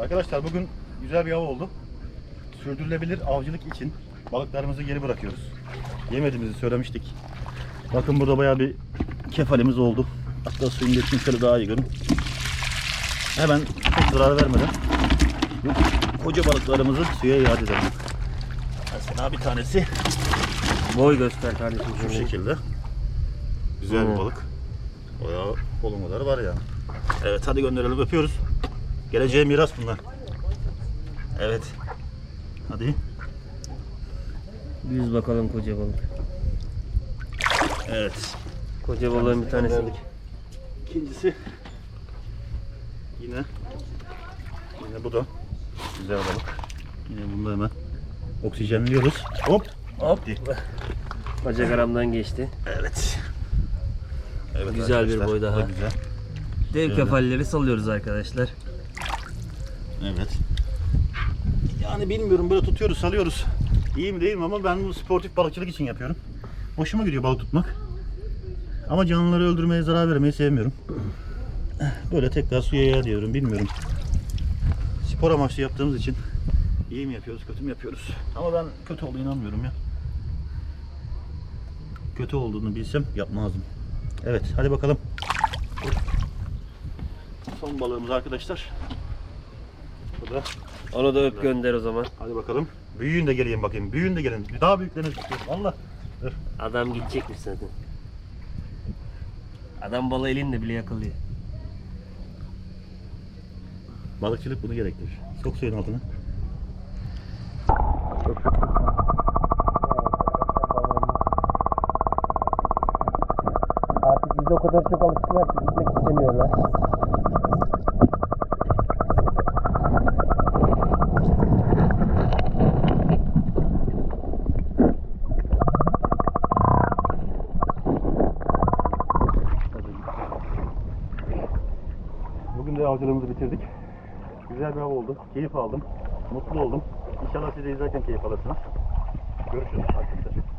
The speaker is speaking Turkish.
Arkadaşlar bugün güzel bir av oldu. Sürdürülebilir avcılık için balıklarımızı geri bırakıyoruz. Yemediğimizi söylemiştik. Bakın burada bayağı bir kefalimiz oldu. Hatta suyun geçtiğini şöyle daha iyi görün. Hemen çok zarar vermeden bu koca balıklarımızı suya iade edelim. Mesela bir tanesi Boy göster kardeşim. şu şekilde. Güzel bir balık. Bayağı kolum kadar var yani. Evet hadi gönderelim öpüyoruz. Geleceğe miras bunlar. Evet. Hadi. Yüz bakalım koca balık. Evet. Koca balığın bir tanesi. Gönderdik. İkincisi yine yine bu da güzel balık. Yine bunu da hemen oksijenliyoruz. Hop. Hop. Bacak aramdan geçti. Evet. Evet Güzel bir boy daha. Dev kefalleri salıyoruz arkadaşlar. Evet. Yani bilmiyorum böyle tutuyoruz, salıyoruz. İyi mi değil mi ama ben bu sportif balıkçılık için yapıyorum. Hoşuma gidiyor balık tutmak. Ama canlıları öldürmeye, zarar vermeyi sevmiyorum. Böyle tekrar suya yer diyorum, bilmiyorum. Spor amaçlı yaptığımız için iyi mi yapıyoruz, kötü mü yapıyoruz? Ama ben kötü olduğuna inanmıyorum ya. Kötü olduğunu bilsem yapmazdım. Evet, hadi bakalım. Son balığımız arkadaşlar. Bu da Onu da öp gönder o zaman. Hadi bakalım. Büyüyün de geleyim bakayım. Büyüyün de gelin. Daha büyüklerini istiyorum. Allah. Dur. Adam gidecekmiş zaten. Adam balığı elinde bile yakalıyor. Balıkçılık bunu gerektirir. Sok suyun altına. Artık biz o kadar çok alıştılar ki gitmek istemiyorlar. Bugün de avcılığımızı bitirdik. Güzel bir av oldu. Keyif aldım. Mutlu oldum. İnşallah siz de izlerken keyif alırsınız. Görüşürüz arkadaşlar.